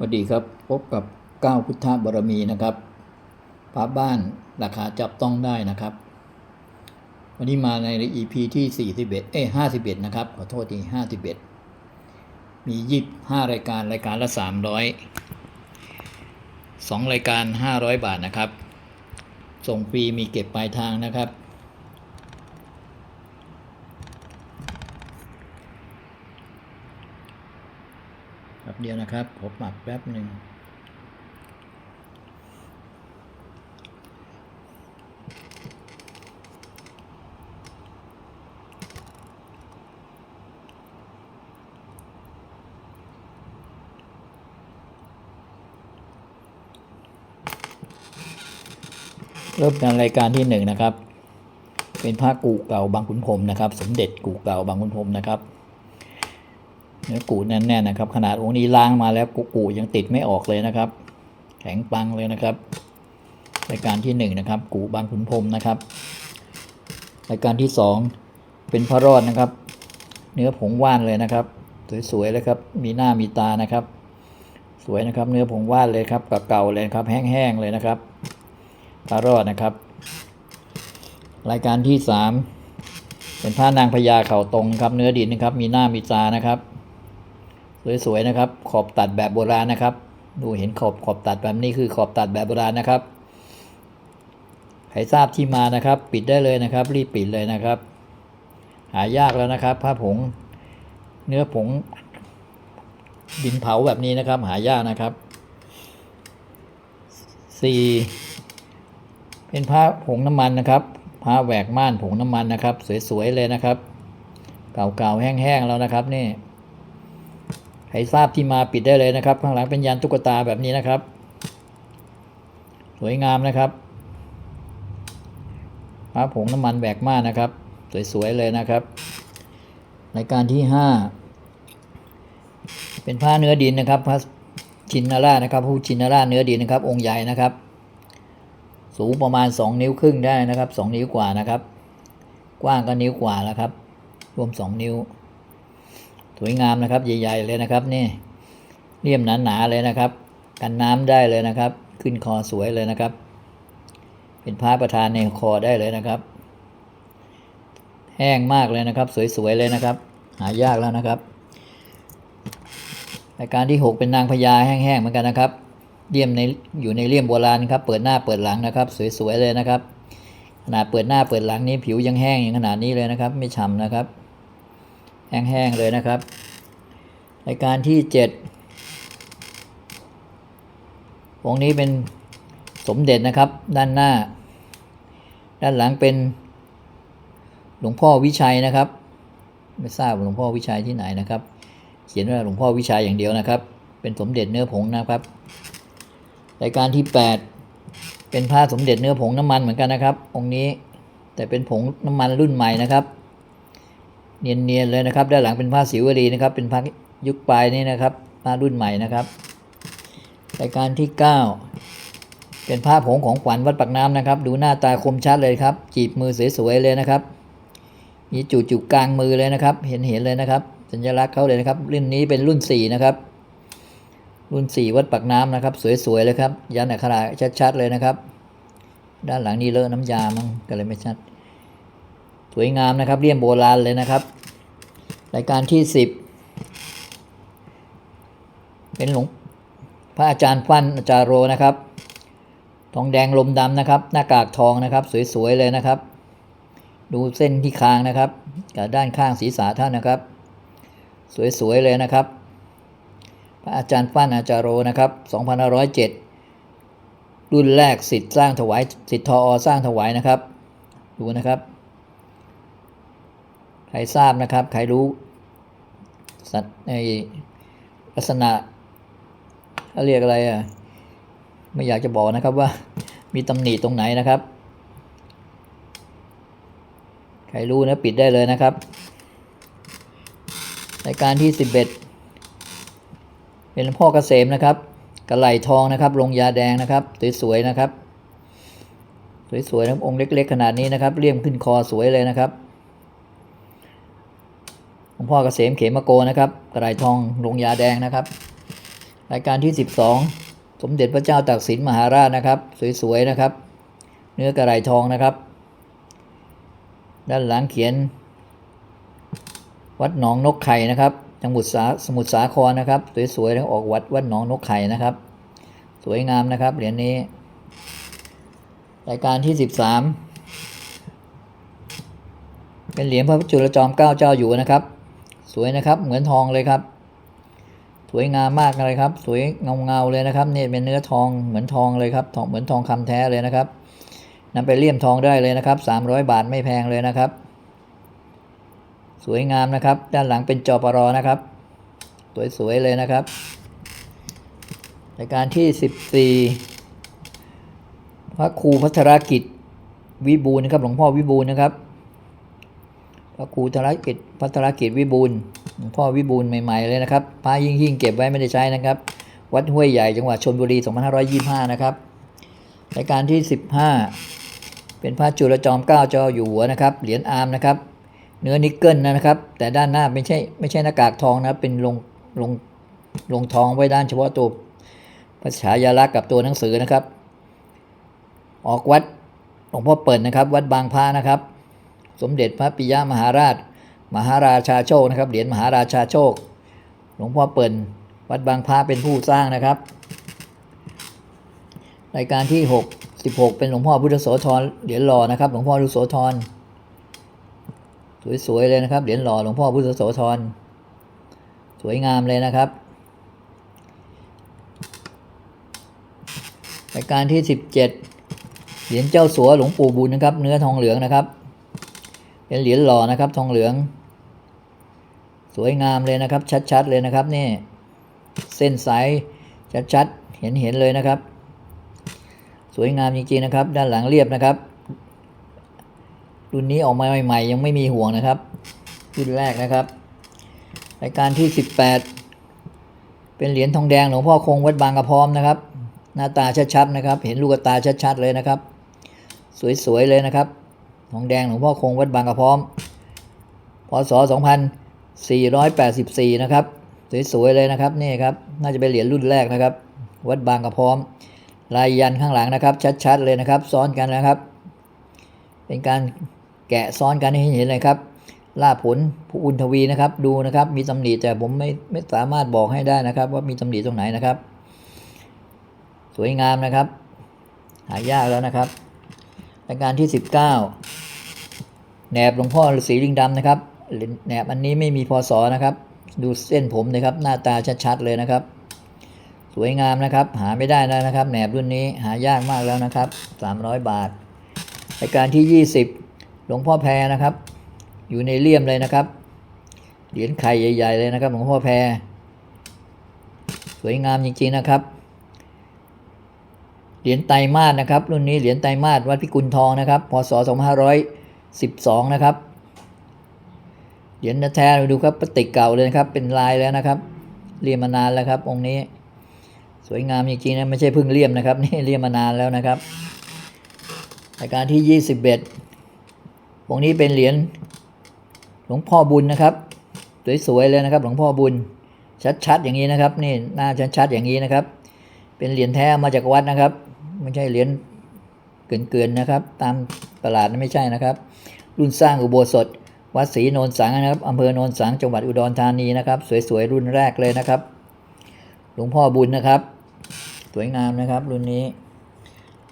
สวัสดีครับ พบกับก้าวพุทธบารมีนะครับพระบ้านราคาจับต้องได้นะครับ วันนี้มาใน EP ที่ 41 เอ้ย51 นะครับ ขอโทษที51 มี 25 รายการรายการละ 300 2 รายการ 500 บาทนะครับ ส่งฟรีมีเก็บปลายทางนะครับ ครับ เดียวนะครับผมหมักแป๊บหนึ่งเริ่มการรายการที่หนึ่งนะครับ เป็นพระกูเก่าบางขุนพรมนะครับ สมเด็จกูเก่าบางขุนพรมนะครับ เนื้อกูแน่นๆนะครับ ขนาดองค์นี้ล้างมาแล้วกูกูยังติดไม่ออกเลยนะครับ แข็งปังเลยนะครับรายการที่หนึ่งนะครับกูบางขุนพรมนะครับรายการที่สองเป็นพระรอดนะครับ เนื้อผงว่านเลยนะครับ สวยๆเลยครับมีหน้ามีตานะครับ สวยนะครับเนื้อผงว่านเลยครับเก่าๆเลยครับ แห้งๆเลยนะครับ พระรอดนะครับ รายการที่สามเป็นพระนางพญาเข่าตรงครับ เนื้อดินนะครับ มีหน้ามีตานะครับ สวยๆนะครับ ขอบตัดแบบโบราณนะครับ ดูเห็นขอบขอบตัดแบบนี้คือขอบตัดแบบโบราณนะครับใครทราบที่มานะครับ ปิดได้เลยนะครับ รีบปิดเลยนะครับ หายากแล้วนะครับ ผ้าผง เนื้อผง ดินเผาแบบนี้นะครับ หายากนะครับสี่เป็นผ้าผงน้ำมันนะครับ ผ้าแหวกม่านผงน้ำมันนะครับ สวยๆเลยนะครับ เก่าๆแห้งๆแล้วนะครับนี่ ใครทราบที่มาปิดได้เลยนะครับ ข้างหลังเป็นยันตุ๊กตาแบบนี้นะครับ สวยงามนะครับพระผงน้ำมันแบกมากนะครับ สวยๆเลยนะครับรายการที่ห้าเป็นผ้าเนื้อดินนะครับพระชินนารานะครับผู้ชินนาราเนื้อดินนะครับ องค์ใหญ่นะครับ สูงประมาณ 2 นิ้วครึ่งได้นะครับ 2 นิ้วกว่านะครับ กว้างก็นิ้วกว่าแล้วครับ รวม 2 นิ้ว สวยงามนะครับ ใหญ่ ๆ เลยนะครับนี่เลี่ยมหนาๆเลยนะครับ กันน้ำได้เลยนะครับ ขึ้นคอสวยเลยนะครับ เป็นพระประธานในคอได้เลยนะครับ แห้งมากเลยนะครับ สวยๆเลยนะครับ หายากแล้วนะครับรายการที่ 6 เป็นนางพญาแห้งๆเหมือนกันนะครับเลี่ยมในอยู่ในเลี่ยมโบราณครับ เปิดหน้าเปิดหลังนะครับ สวยๆเลยนะครับขนาดเปิดหน้าเปิดหลังนี้ผิวยังแห้งอย่างขนาดนี้เลยนะครับ ไม่ฉ่ำนะครับ แห้งๆเลยนะครับ รายการที่เจ็ดองค์นี้เป็นสมเด็จนะครับด้านหน้า ด้านหลังเป็นหลวงพ่อวิชัยนะครับ ไม่ทราบหลวงพ่อวิชัยที่ไหนนะครับ เขียนว่าหลวงพ่อวิชัยอย่างเดียวนะครับ เป็นสมเด็จเนื้อผงนะครับ รายการที่แปดเป็นผ้าสมเด็จเนื้อผงน้ำมันเหมือนกันนะครับ องค์นี้แต่เป็นผงน้ำมันรุ่นใหม่นะครับ เนียนๆเลยนะครับ ด้านหลังเป็นผ้าสิวลีนะครับ เป็นผ้ายุคปลายนี่นะครับผ้ารุ่นใหม่นะครับรายการที่ 9 เป็นผ้าผงของขวัญวัดปากน้ำนะครับ ดูหน้าตาคมชัดเลยครับ จีบมือสวยๆเลยนะครับ มีจุดจุกกลางมือเลยนะครับ เห็นเห็นเลยนะครับ สัญลักษณ์เขาเลยนะครับ รุ่นนี้เป็นรุ่น 4 นะครับ รุ่น 4 วัดปากน้ำนะครับ สวยๆเลยครับ ยันอักขระชัดๆเลยนะครับ ด้านหลังนี่เลอะน้ำยามั้งก็เลยไม่ชัด วยงามนะครับเลี่ยมโบราณเลยนะครับ รายการที่สิบเป็นหลวงพระอาจารย์ฟันอาจารย์โรนะครับ ทองแดงลมดำนะครับ หน้ากากทองนะครับ สวยๆเลยนะครับ ดูเส้นที่คางนะครับกับด้านข้างศีรษะท่านนะครับ สวยๆเลยนะครับ พระอาจารย์ฟันอาจารย์โรนะครับ2507 รุ่นแรกสิทธิ์สร้างถวายสิทธิ์ทออสร้างถวายนะครับ ดูนะครับ ใครทราบนะครับ ใครรู้สัตว์ในลักษณะเขาเรียกอะไรอะไม่อยากจะบอกนะครับว่ามีตำหนิตรงไหนนะครับ ใครรู้นะปิดได้เลยนะครับรายการที่ 11 เป็นหลวงพ่อเกษมนะครับกระไหลทองนะครับ ลงยาแดงนะครับ สวยๆนะครับ สวยๆนะองค์เล็ก ๆ ขนาดนี้นะครับเลี่ยมขึ้นคอสวยเลยนะครับ พ่อเกษมเขมโกนะครับกระไรทองลงยาแดงนะครับ รายการที่ 12 สมเด็จพระเจ้าตากสินมหาราชนะครับ สวยๆนะครับ เนื้อกระไรทองนะครับ ด้านหลังเขียน วัดหนองนกไข่นะครับจังหวัดสาสมุทรสาครนะครับ สวยๆแล้วออกวัดวัดหนองนกไข่นะครับ สวยงามนะครับเหรียญนี้ รายการที่ 13 เป็นเหรียญพระจุลจอมเกล้าเจ้าอยู่นะครับ วยนะครับ เหมือนทองเลยครับ สวยงามมากเลยครับ สวยเงาเงาเลยนะครับนี่เป็นเนื้อทองเหมือนทองเลยครับทองเหมือนทองคำแท้เลยนะครับนำไปเลี่ยมทองได้เลยนะครับ 300 บาทไม่แพงเลยนะครับ สวยงามนะครับ ด้านหลังเป็นจอปรอนะครับ สวยๆเลยนะครับรายการที่ 14 พระครูพัทรกิจวิบูลนะครับ หลวงพ่อวิบูลนะครับ พระครูธรกิจพัทรกิจวิบูลพ่อวิบูลใหม่ๆเลยนะครับพระยิ่งยิ่งๆเก็บไว้ไม่ได้ใช้นะครับ วัดห้วยใหญ่จังหวัดชลบุรี 2525 นะครับรายการที่ 15 เป็นพระจุลจอมเกล้าจ้าอยู่หัวนะครับ เหรียญอาร์มนะครับ เนื้อนิกเกิลนะครับ แต่ด้านหน้าไม่ใช่ไม่ใช่หน้ากากทองนะครับเป็นลงลงลงทองไว้ด้านเฉพาะตัวภาษายาลักษ์กับตัวหนังสือนะครับ ออกวัดหลวงพ่อเปิดนะครับ วัดบางพระนะครับ สมเด็จพระปิยมหาราช มหาราชาโชคนะครับเหรียญมหาราชาโชค หลวงพ่อเปิ่นวัดบางพระเป็นผู้สร้างนะครับ รายการที่ 6 16 เป็นหลวงพ่อพุทธโสธรเหรียญหล่อนะครับ หลวงพ่อพุทธโสธรสวยๆเลยนะครับเหรียญหล่อหลวงพ่อพุทธโสธรสวยงามเลยนะครับรายการที่ 17 เหรียญเจ้าสัวหลวงปู่บุญนะครับ เนื้อทองเหลืองนะครับ เป็นเหรียญหล่อนะครับทองเหลือง สวยงามเลยนะครับ ชัดๆเลยนะครับนี่เส้นสายชัดๆเห็นเห็นเลยนะครับ สวยงามจริงๆนะครับ ด้านหลังเรียบนะครับ รุ่นนี้ออกมาใหม่ๆ ยังไม่มีห่วงนะครับรุ่นแรกนะครับรายการที่ 18 เป็นเหรียญทองแดงหลวงพ่อคงวัดบางกระพร้อมนะครับ หน้าตาชัดๆนะครับ เห็นลูกตาชัดๆเลยนะครับ สวยๆเลยนะครับ ทองแดงหลวงพ่อคงวัดบางกระพร้อม พศ 2484 นะครับ สวยๆเลยนะครับนี่ครับ น่าจะเป็นเหรียญรุ่นแรกนะครับ วัดบางกระพร้อม ลายยันข้างหลังนะครับ ชัดๆเลยนะครับ ซ้อนกันนะครับ เป็นการแกะซ้อนกันให้เห็นเลยครับล่าผลผู้อุณทวีนะครับ ดูนะครับ มีตำหนิแต่ผมไม่ไม่สามารถบอกให้ได้นะครับ ว่ามีตำหนิตรงไหนนะครับ สวยงามนะครับ หายากแล้วนะครับรายการที่ 19 แหนบหลวงพ่อฤาษีลิงดำนะครับแหนบอันนี้ไม่มีพศนะครับ ดูเส้นผมนะครับ หน้าตาชัดๆเลยนะครับ สวยงามนะครับ หาไม่ได้แล้วนะครับแหนบรุ่นนี้หายากมากแล้วนะครับ 300 บาทรายการที่ 20 หลวงพ่อแพรนะครับ อยู่ในเลี่ยมเลยนะครับเหรียญไข่ใหญ่ๆเลยนะครับ หลวงพ่อแพรสวยงามจริงๆนะครับเหรียญไตรมาสนะครับ รุ่นนี้เหรียญไตรมาสวัดพิกุลทองนะครับพศ 12 นะครับ เหรียญแท้ๆดูครับปฏิกเก่าเลยนะครับเป็นลายแล้วนะครับ เรียมมานานแล้วครับ องค์นี้ สวยงามจริงๆนะไม่ใช่เพิ่งเลี่ยมนะครับนี่เลี่ยมมานานแล้วนะครับรายการที่ 21 องค์นี้เป็นเหรียญหลวงพ่อบุญนะครับ สวยๆเลยนะครับ หลวงพ่อบุญชัดๆอย่างนี้นะครับ นี่หน้าชัดๆอย่างนี้นะครับ เป็นเหรียญแท้มาจากวัดนะครับ ไม่ใช่เหรียญเกินๆนะครับ ตามตลาดนั้นไม่ใช่นะครับ รุ่นสร้างอุโบสถ วัดศรีโนนสังนะครับอำเภอโนนสังจังหวัดอุดรธานีนะครับ สวยๆรุ่นแรกเลยนะครับ หลวงพ่อบุญนะครับ สวยงามนะครับ รุ่นนี้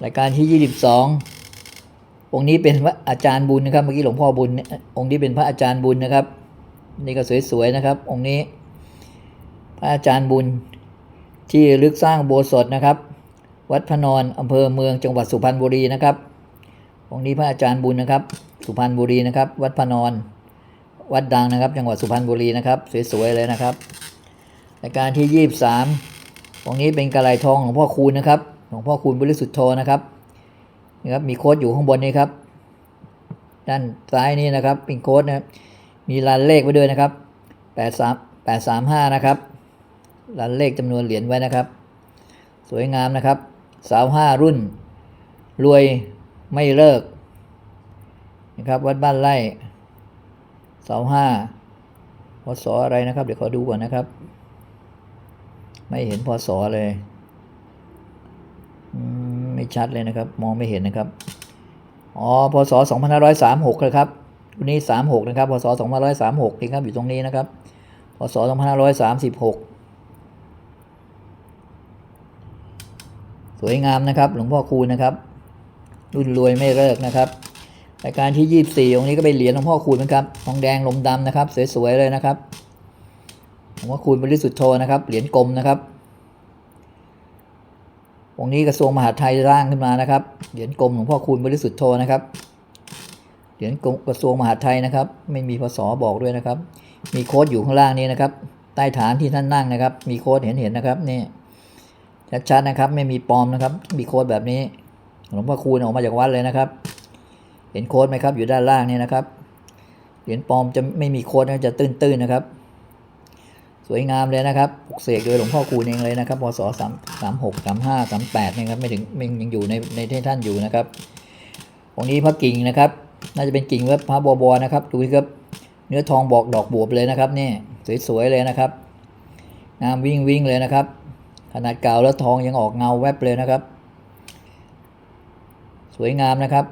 รายการที่ 22 องค์นี้เป็นพระอาจารย์บุญนะครับ เมื่อกี้หลวงพ่อบุญ องค์นี้เป็นพระอาจารย์บุญนะครับ นี่ก็สวยๆนะครับ องค์นี้ พระอาจารย์บุญที่ลึกสร้างโบสถ์นะครับ วัดพนอนอำเภอเมืองจังหวัดสุพรรณบุรีนะครับองค์นี้พระอาจารย์บุญนะครับ สุพรรณบุรีนะครับ วัดพนอน วัดดังนะครับ จังหวัดสุพรรณบุรีนะครับ สวยๆเลยนะครับรายการที่ยี่สามองนี้เป็นกระไรทองหลวงพ่อคูณนะครับ หลวงพ่อคูณบริสุทธิ์โธนะครับนี่ครับ มีโค้ดอยู่ข้างบนนี้ครับ ด้านซ้ายนี่นะครับ เป็นโค้ดนะครับ มีรานเลขไว้ด้วยนะครับแปดสามแปดสามห้านะครับรานเลขจำนวนเหรียญไว้นะครับ สวยงามนะครับ สาวห้ารุ่น รวยไม่เลิก ครับ วัดบ้านไร่เสาห้าพศอะไรนะครับ เดี๋ยวขอดูก่อนนะครับ ไม่เห็นพศเลยมไม่ชัดเลยนะครับ มองไม่เห็นนะครับอ๋อพศ2536เลยครับวันนี้36นะครับพศ2536นี่ครับอยู่ตรงนี้นะครับพศ2536สวยงามนะครับ หลวงพ่อคูณนะครับ รุ่นรวยไม่เลิกนะครับ รายการที่ 24องค์นี้ก็เป็นเหรียญหลวงพ่อคูณนะครับ ทองแดงลมดำนะครับ สวยๆเลยนะครับหลวงพ่อคูณบริสุทธิ์โทนะครับ เหรียญกลมนะครับ องค์นี้กระทรวงมหาดไทยร่างขึ้นมานะครับ เหรียญกลมหลวงพ่อคูณบริสุทธิ์โทนะครับ เหรียญกลมกระทรวงมหาดไทยนะครับ ไม่มีพศบอกด้วยนะครับ มีโค้ดอยู่ข้างล่างนี้นะครับ ใต้ฐานที่ท่านนั่งนะครับ มีโค้ดเห็นเห็นๆนะครับนี่ชัดๆนะครับ ไม่มีปลอมนะครับ มีโค้ดแบบนี้หลวงพ่อคูณออกมาจากวัดเลยนะครับ เห็นโค้ดไหมครับ อยู่ด้านล่างนี่นะครับ เหรียญปลอมจะไม่มีโค้ดนะจะตื้นๆนะครับ สวยงามเลยนะครับปลุกเสกโดยหลวงพ่อคูณเองเลยนะครับพศสามสามหกสามห้าสามแปดนะครับไม่ถึงมยังอยู่ในในที่ท่านอยู่นะครับองนี้พระกิ่งนะครับ น่าจะเป็นกิ่งเว็บพระบัวบนะครับ ดูสิครับเนื้อทองบอกดอกบวบเลยนะครับนี่สวยๆเลยนะครับงามวิ่งวิ่งเลยนะครับ ขนาดเก่าแล้วทองยังออกเงาแวบเลยนะครับ สวยงามนะครับ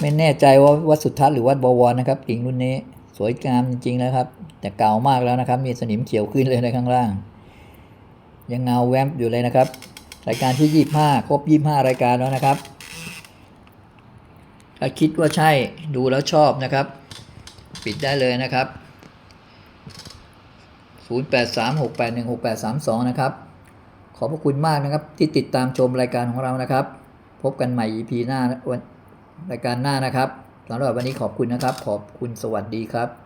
ไม่แน่ใจว่าวัดสุทัศน์หรือวัดบวรนะครับกิ่งรุ่นนี้สวยงามจริงๆนะครับ แต่เก่ามากแล้วนะครับ มีสนิมเขียวขึ้นเลยในข้างล่าง ยังเงาแวบอยู่เลยนะครับ รายการที่ยี่ห้าครบยี่ห้ารายการแล้วนะครับ ถ้าคิดว่าใช่ดูแล้วชอบนะครับ ปิดได้เลยนะครับ 0836816832 นะครับ ขอบพระคุณมากนะครับที่ติดตามชมรายการของเรานะครับ พบกันใหม่ EP หน้าวัน รายการหน้านะครับสำหรับวันนี้ขอบคุณนะครับ ขอบคุณสวัสดีครับ